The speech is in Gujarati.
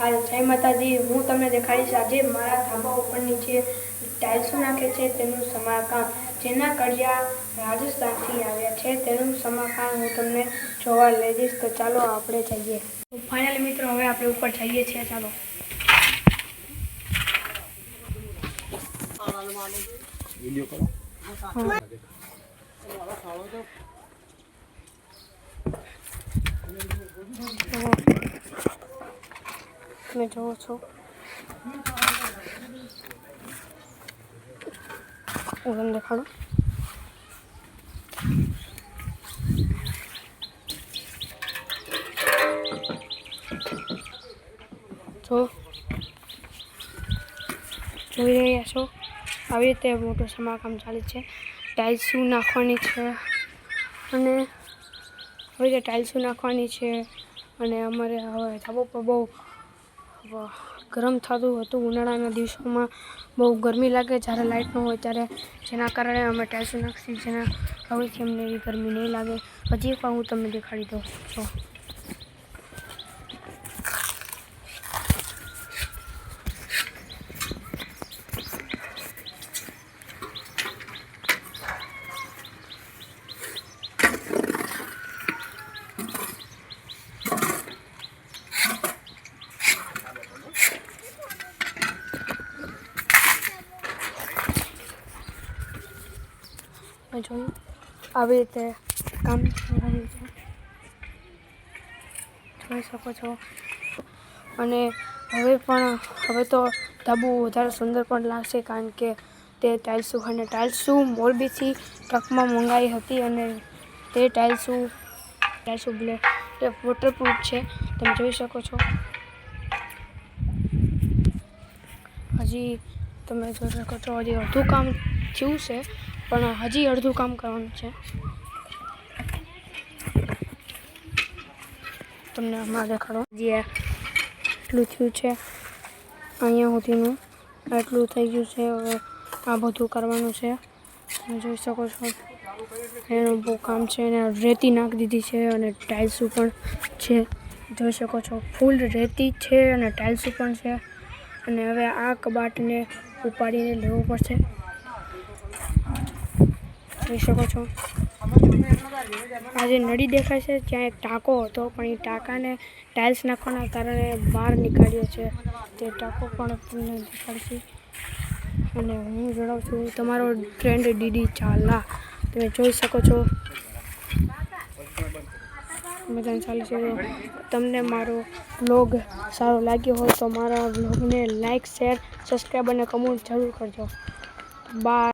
હાલ જય માતાજી હું તમને દેખાડીશ આજે મારા ધાબા ઉપરની જે ટાઇલ્સો નાખે છે તેનું સમારકામ જેના કડિયા રાજસ્થાનથી આવ્યા છે તેનું સમારકામ હું તમને જોવા લઈ જઈશ. તો ચાલો આપણે જઈએ. ફાઇનલ મિત્રો હવે આપણે ઉપર જઈએ છીએ ચાલો. જુઓ. તમે જુઓ છો. હું તમને દેખાડું. જો. જોઈ રહ્યા છો. આવી રીતે મોટું સમારકામ ચાલે છે. ટાઇલ્સો નાખવાની છે? અને આવી રીતે ટાઇલ્સો નાખવાની છે? અને અમારે હવે ધાબો પર બહુ ગરમ થતું હતું ઉનાળાના દિવસોમાં. બહુ ગરમી લાગે જ્યારે લાઇટ ન હોય ત્યારે. જેના કારણે અમે ટાઇલ્સો નાખીએ જેના હવેથી અમને એવી ગરમી નહીં લાગે. હજી પણ હું તમને દેખાડી દઉં. જો. મેં જોયું. આવી રીતે કામ રહ્યું છે. જોઈ શકો છો. અને હવે પણ, હવે તો ધાબુ વધારે સુંદર પણ લાગશે કારણ કે તે ટાઇલ્સો અને ટાઇલ્સુ મોરબીથી ટ્રકમાં મંગાવી હતી અને તે ટાઇલ્સુ ટાઇલ્સુ બ્લે વોટરપ્રૂફ છે. તમે જોઈ શકો છો. હજી તમે જોઈ શકો છો, હજી વધુ કામ થયું છે. પણ હજી અડધું કામ કરવાનું છે. તમને હમણાં દેખાડો. જે એટલું થયું છે. અહીંયા સુધીનું એટલું થઈ ગયું છે. હવે આ બધું કરવાનું છે. તમે જોઈ શકો છો. એનું બહુ કામ છે. એને રેતી નાખી દીધી છે અને ટાઇલ્સો પણ છે. જોઈ શકો છો. ફૂલ રેતી છે અને ટાઇલ્સો પણ છે. અને હવે આ કબાટને ઉપાડીને લેવું પડશે. જોઈ શકો છો. આ જે નળી દેખાય છે, ત્યાં એક ટાંકો હતો, પણ એ ટાંકાને ટાઇલ્સ નાખવાના કારણે બહાર નીકાળ્યો છે. તે ટાંકો પણ તમને દેખાડશે. અને હું જણાવું છું, તમારો ટ્રેન્ડ ડીડી ચાલા તમે જોઈ શકો છો. બધાને ચાલે છે તમને મારો બ્લોગ સારો લાગ્યો હોય તો મારા બ્લોગને લાઇક શેર, સબસ્ક્રાઈબ અને કમેન્ટ જરૂર કરજો. બાય.